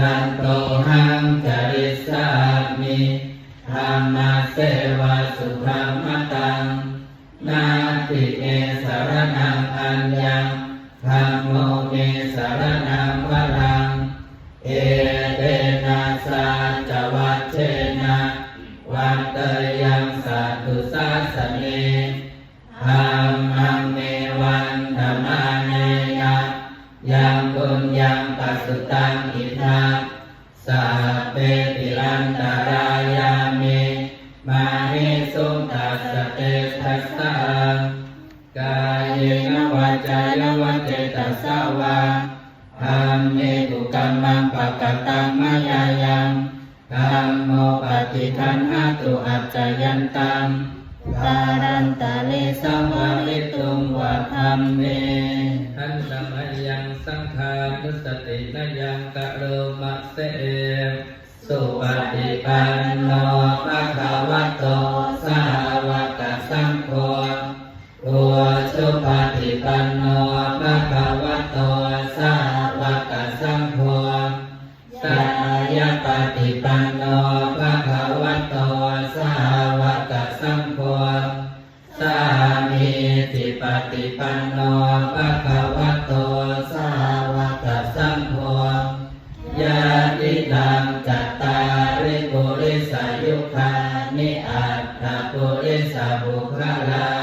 ดันโตหังจริสา คันหาตุอัจจยันตังการันตะเลสัมวาริตุงวะธรรมเมขันธมยังสังขานุสตินยังกะโลมะเสสุปฏิปันโนภะคะวะโตสา นิอัตถปุริสะบุคลา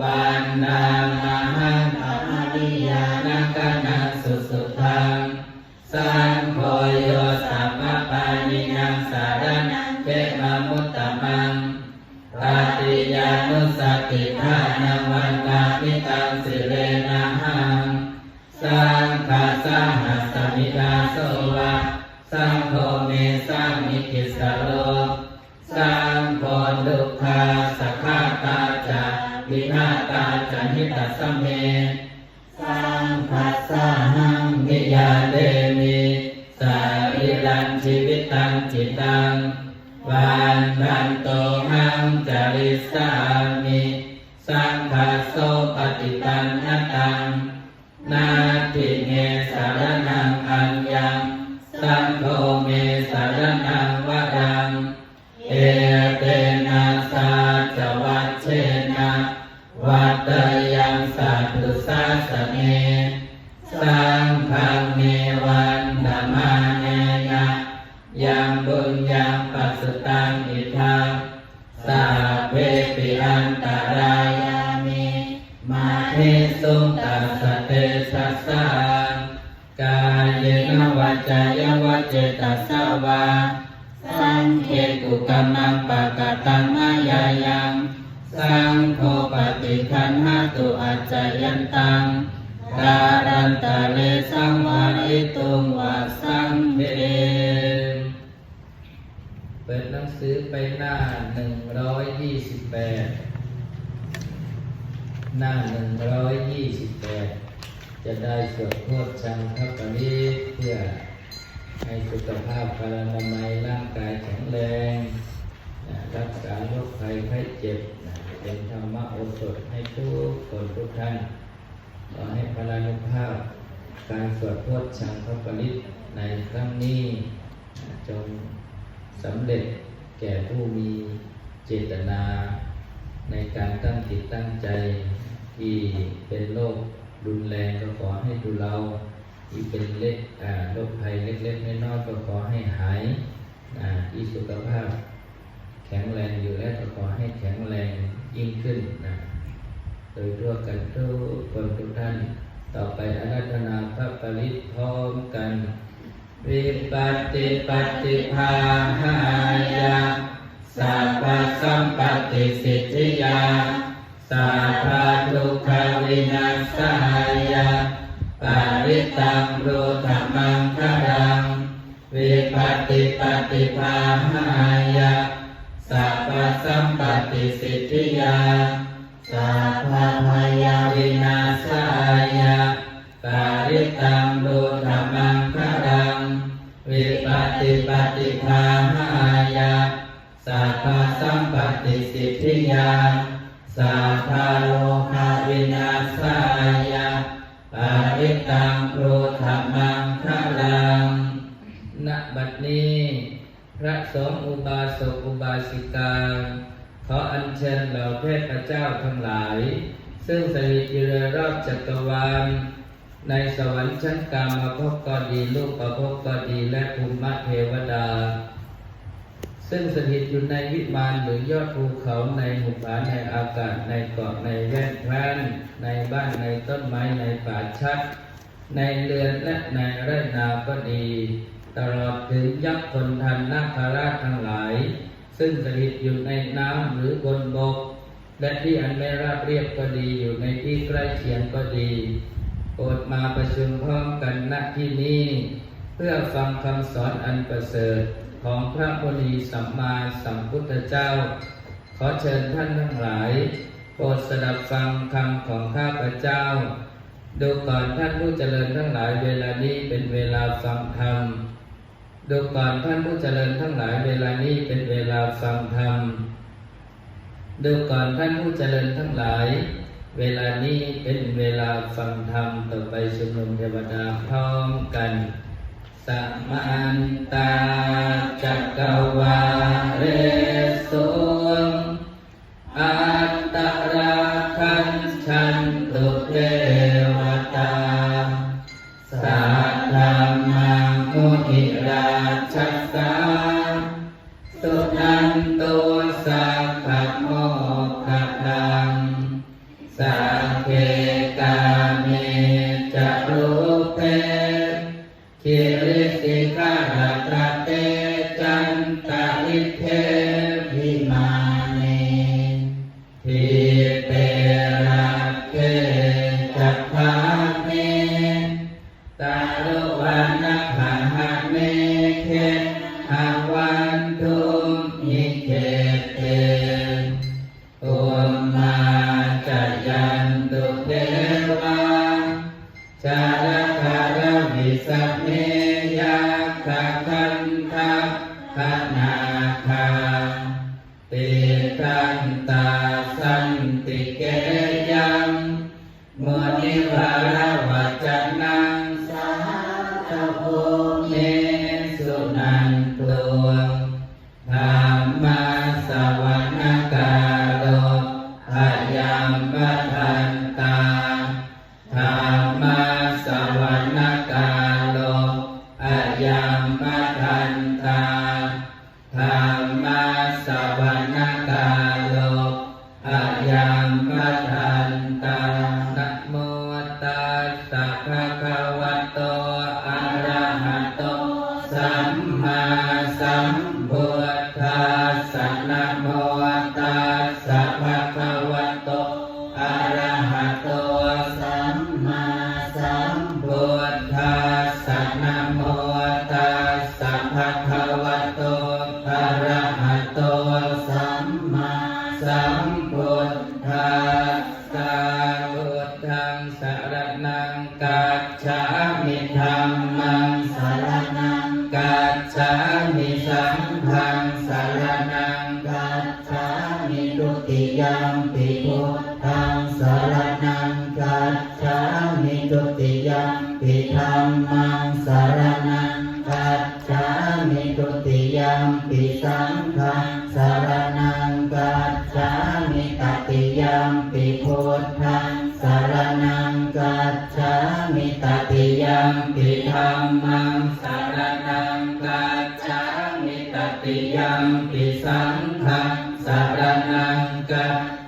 วันนามาหังอมริยานักนังสุสุทังสังโฆโยสัมมปานิยังสารนังเจมมุตตมังปฏิยานุสติทานังวันนามิตังสิเรนะหังสังฆาสหัสมิดา ปฏิปันนตัง นาทิเนสารนังอัญญังสังโฆเมสารนังวดัง เอเตนะสาจวัชเชนะวัตยั เจตัสสวาสังเขตุกัมมังปะกะตังมายายังสังโฆปฏิคันหาตุอัจจยันตังการันตะเลสังวาริตุงวาสังเบเปิดหนังสือไปหน้าหนึ่งร้อยยี่สิบแปดหน้าหนึ่งร้อยยี่สิบแปดจะได้สวดโทษชังคับปริเพื่อ ให้สุขภาพพลานามัยร่างกายแข็งแรงนะรักษาโรคภัยไข้เจ็บนะเป็นธรรมโอสถให้ทุกคนทุกท่านขอให้พลานุภาพ การสวดโพธิชังพระปริตในครั้งนี้จงสำเร็จแก่ผู้มีเจตนา ในการตั้งจิตตั้งใจที่เป็นโรครุนแรงก็ขอให้ดูเรา ที่เป็นเล็กโรคภัยเล็กๆน้อยๆก็ขอให้หายอ่าที่สุขภาพแข็งแรงอยู่แล้วก็ขอให้แข็งแรงยิ่งขึ้นนะโดยทั่วกันทุกคนทุกท่าน ต่อไปอาราธนาพระปริตพร้อมกันวิปัสติปฏิภาหายาสัพพสัมปติสิทธิยาสัพพทุกขวินัสสายา ปาริตังโรธรรมังคารังวิปัติปฏิภาหายาสัพพสัมปติสิทธิยาสัพพพยาวินาสายาปาริตังโรธรรมังคารังวิปัติปฏิภาหายาสัพพสัมปติสิทธิยาสัพพโลกาวินาสายา ปาริตังโรธรรมังคารังณบัดนี้ พระสงฆ์อุบาสกอุบาสิกา ขออัญเชิญเหล่าเทพเจ้าทั้งหลาย ซึ่งสถิตอยู่รอบจักรวาลในสวรรค์ชั้นกามาภพก็ดีลูกประภพก็ดีและภูมิเทวดา ซึ่งสถิตอยู่ในวิมานหรือยอดภูเขาในหมู่ผาในอากาศในเกาะในแว่นแคว้นในบ้านในต้นไม้ในป่าชัด ในเรือนและในไร่นาก็ดี ตลอดถึงยักษ์คนทันนาคราชทั้งหลาย ซึ่งสถิตอยู่ในน้ำหรือบนบก และที่อันไม่ราบเรียบก็ดีอยู่ในที่ใกล้เคียงก็ดีโปรดมาประชุมพร้อมกันณที่นี้ เพื่อฟังคำสอนอันประเสริฐ ของพระมุนีสัมมาสัมพุทธเจ้า ขอเชิญท่านทั้งหลาย โปรดสดับฟังคำของข้าพเจ้า ดูก่อนท่านผู้เจริญทั้งหลายเวลานี้เป็นเวลาฟังธรรมดูก่อนท่านผู้เจริญทั้งหลายเวลานี้เป็นเวลาฟังธรรมดูก่อนท่านผู้เจริญทั้งหลาย เวลานี้เป็นเวลาฟังธรรมต่อไปชุมนุมเทวดาพร้อมกัน สัมมันตาจักรวาเรา จามิจุติยังปิธรรมังสารนังกัจจามิจุติยังปิสังฆังสารนังกัจจามิตติยังปิพุทธังสารนังกัจจามิตติยังปิธรรมังสารนังกัจจามิตติยังปิสังฆังสารนังกัจ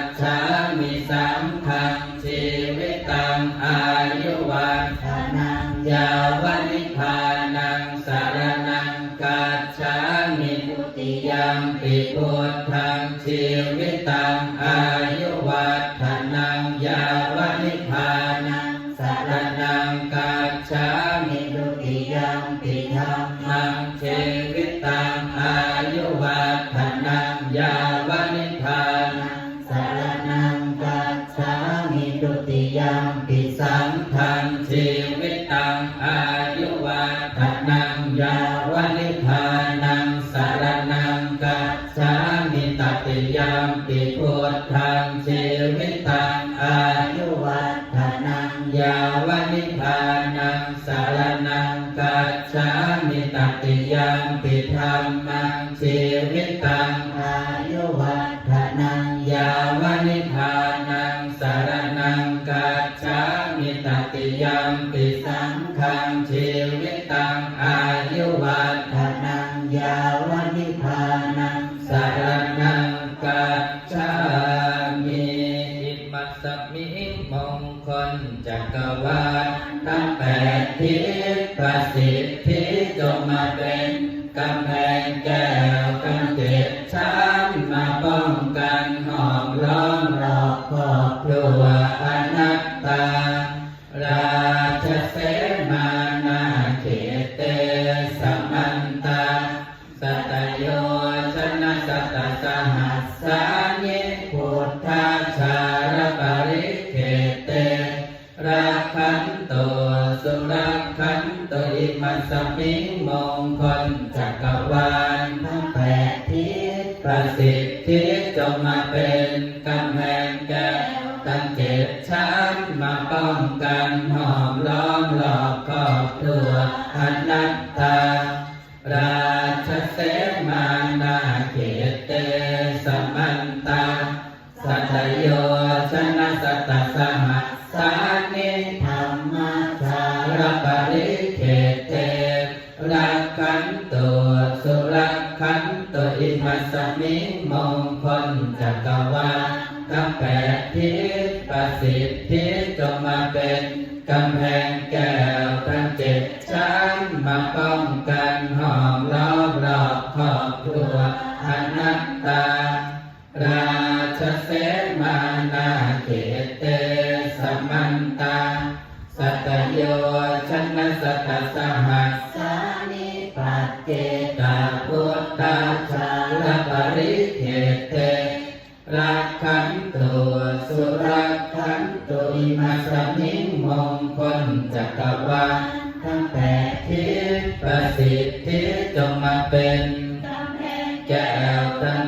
จฉามิสัมภัง La Gracias, ริเขตเตรักขันตุสุรักขันตุอิมัสมิมงคลจักรวาลทั้แปดทิศประสิทธิจงมาเป็นกำแพง ประสิทธิจงมาเป็นแก้วตั้ง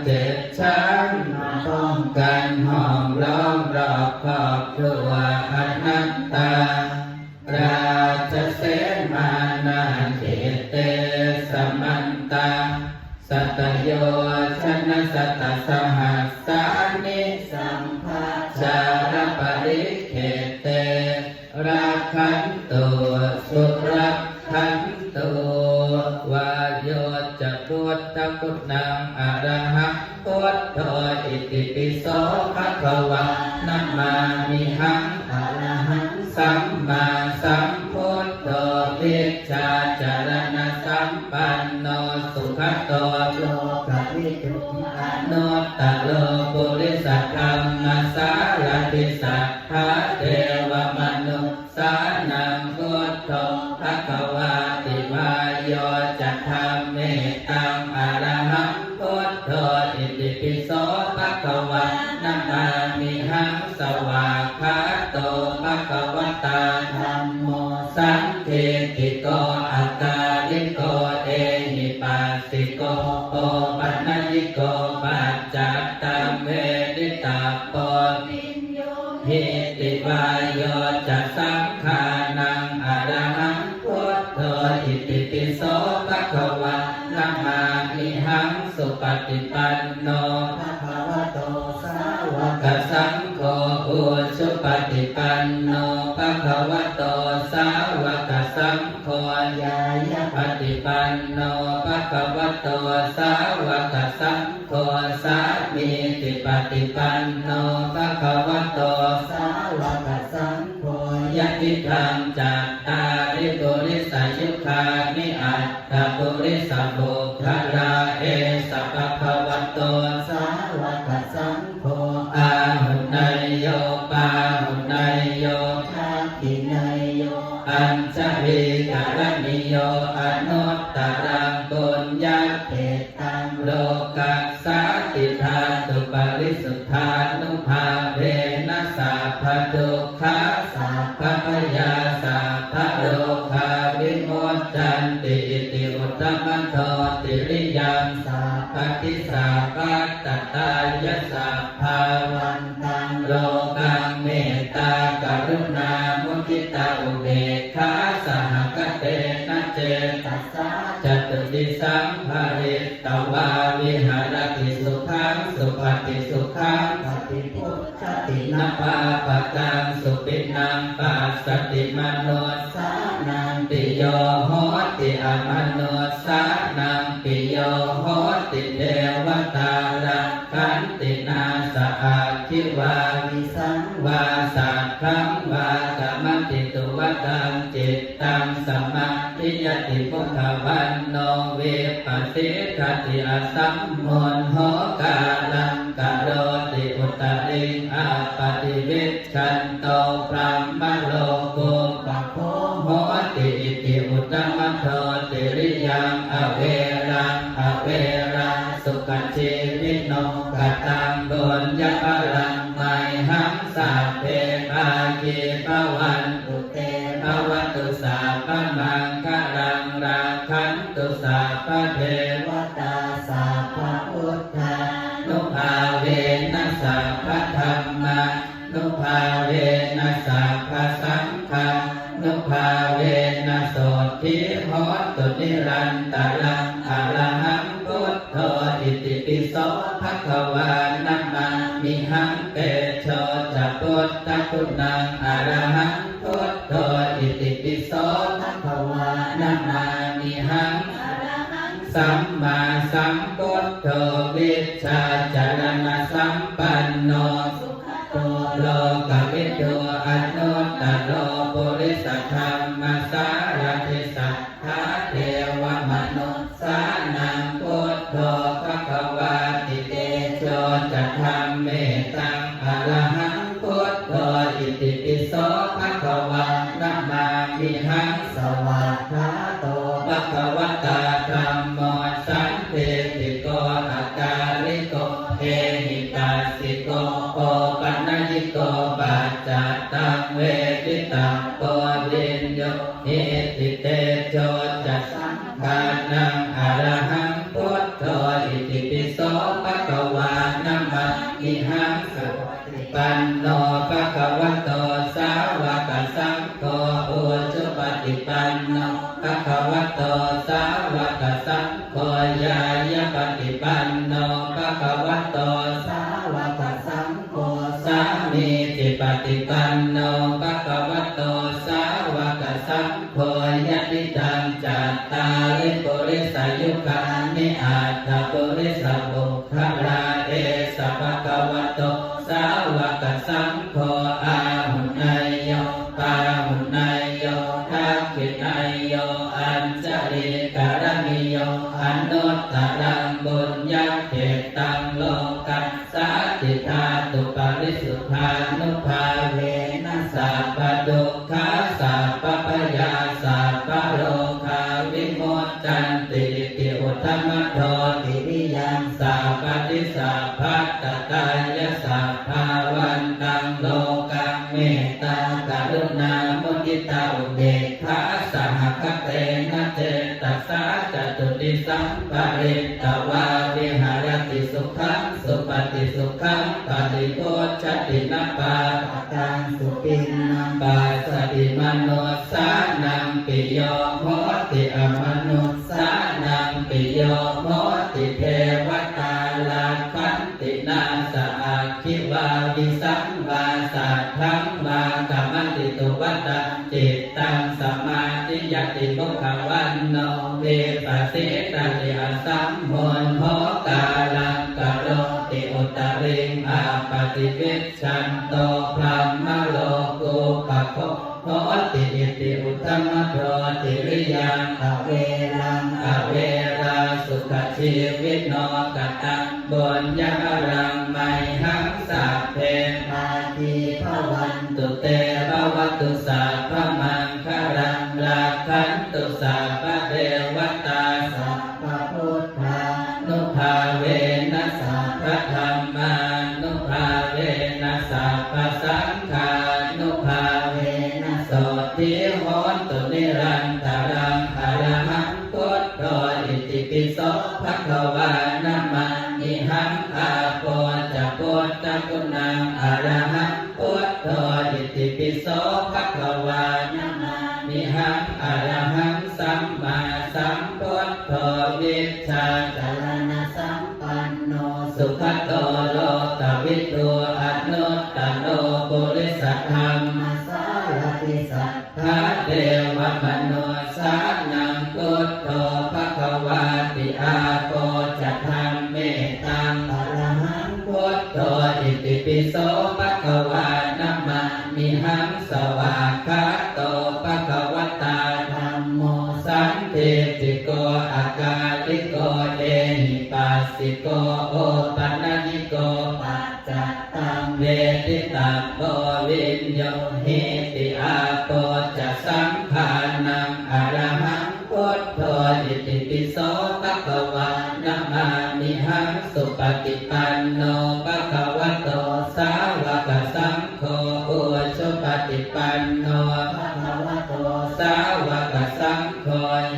สุขตโลกะวิจุอนตโลกุริสัทธรรมสารติสัทธาเต ฏิปันโนภะคะวะโตสาวกสังโฆอุชุปฏิปันโนภะคะวะโตสาวกสังโฆยายะปฏิปันโนภะคะวะโตสาวกสังโฆสามีติปฏิปันโนภะคะวะโตสาวกสังโฆยะติธรรมจัตตาริปุริสายุคานิอัตตปุริสบุ คลาเอสัพพะวะโตสาวกสังโฆอาหุนายโยปาหุนายโยชาตินายโยอัญชลีกรณิโยอนุตตรังบุญญาเปตังโลกัสสาติธาตุปริสุทธานุภาเวนัสสะพะทุกขาสัพพพยาสัพพะโลคาวิโมจจันติอิติอุตตมะโทติริยังสั พพติสัพพัตตตายสัพพาวันตังโลกังเมตตากรุณามุทิตาอุเบกขาสหกเตนะเจตัสสะจตุติสัมภาริตวาวิหารติสุขังสุปฏิสุขังปฏิพุทธตินนะปาปะกังสุปินังปัสสติมโนสานังติโยโหติอมโน วาวิสังวาสัพพังวากรรมจิตุวตังจิตตังสมาธิยติพุทธวันโนเวปัสสิทติอสัมมนหกาลังกโร นัสสะพสังฆานุภาเวนัสโสทิโหตุนิรันตรังอรหังพุทโธอิติปิโสภะคะวานัมมามิหังเตโชจะพุทธคุณังอรหังพุทโธอิติปิโสภะคะวานัมมามิหังสัมมาสัมพุทโธวิชชาจารณ ตโรปุริสธรรมสารทิสัทธาเทวมนุษสานังพุทโธภะคะวาติเตโชจะธรรมเมตังอรหังพุทโธอิติปิโสภะคะวานะมามิหังสวัสดาโตภะคะวตาธัมโม ยะติตังจัตตาริปุริสายุกานิอาตตปุริสบุ สสะจตุติสัมปริตตวาวิหารติสุขังสุปฏิสุขังปฏิโพชตินปาปะตังสุปินนังปาสติมโนสานังปิโยโหติอมนุสสานังปิโย ยังขเวรังขเวราสุขชีวิตนอกตังบนยารังไมหังสัพเพปาติภวันตุเตภวตุสัพพมัง สุขโตโลกวิทูอนุตตโนปุริสธรรมสารติสัทพระเทวมโนสานังพุโธภะคะวาติอาโปจะธรรมเมตังอรหังพุทโธอิติปิโสภะคะวานะมามิหังสวากขาโตภะคะวตาธัมโมสันติติโกอากาลิโกเอหิปัสสิโก ฏิปันโนภะคะวะโตสาวกสังโฆอุชุปฏิปันโนภะคะวะโตสาวกสังโฆ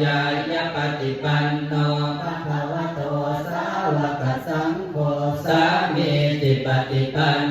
ยายปฏิปันโนภะคะวะโตสาวกสังโฆสามีติปฏิปัน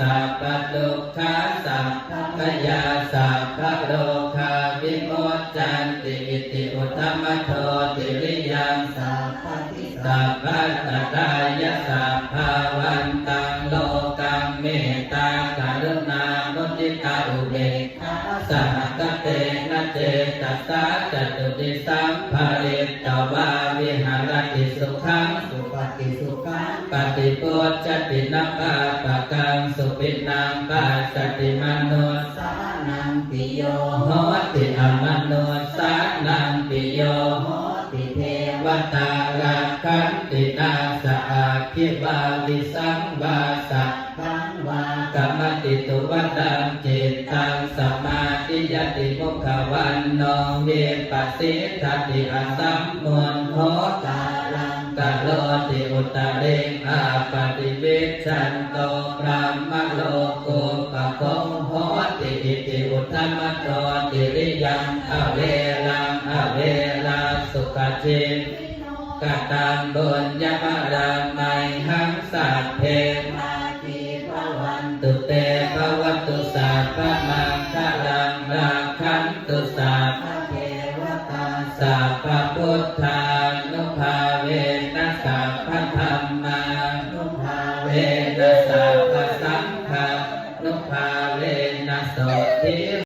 สสะปะตุขาสัพพยาสัพพะโลคาวิโมจจันติอิติอุตตมโทติริยังสัพพติสัพพะตตายะสัพพาวันตังโลกังเมตตาการุณามุติตาอุเบกขาสหกเตนะเจตัสสะจตุติสัมภาริตวาวิหารติสุขังสุ ฏิสุขังปฏิปุจจตินัปปะปะกังสุปินังปัสสติมโนสานังปิโยโหติอมโนสานังปิโยโหติเทวตาราคันตินาสะอาคิบาลิสังวาสะตังวากรรมติตุวัดังจิตตังสมาธิยติมุขวันโนเวปัสสิทัติอสัมมนโหกา ลังกะโลติอุตเริงอาปฏิวิชันโตพรหมโลกุปะโคโหติอิติอุตตมโตติริยังอเวลังอเวลาสุขจิตกตังบุญญมรังไมหังสัพเพมาทีพระวันตุเตภวตุสัพพมังคลังราคันตุสัพระเทวตาสัพพพุทธา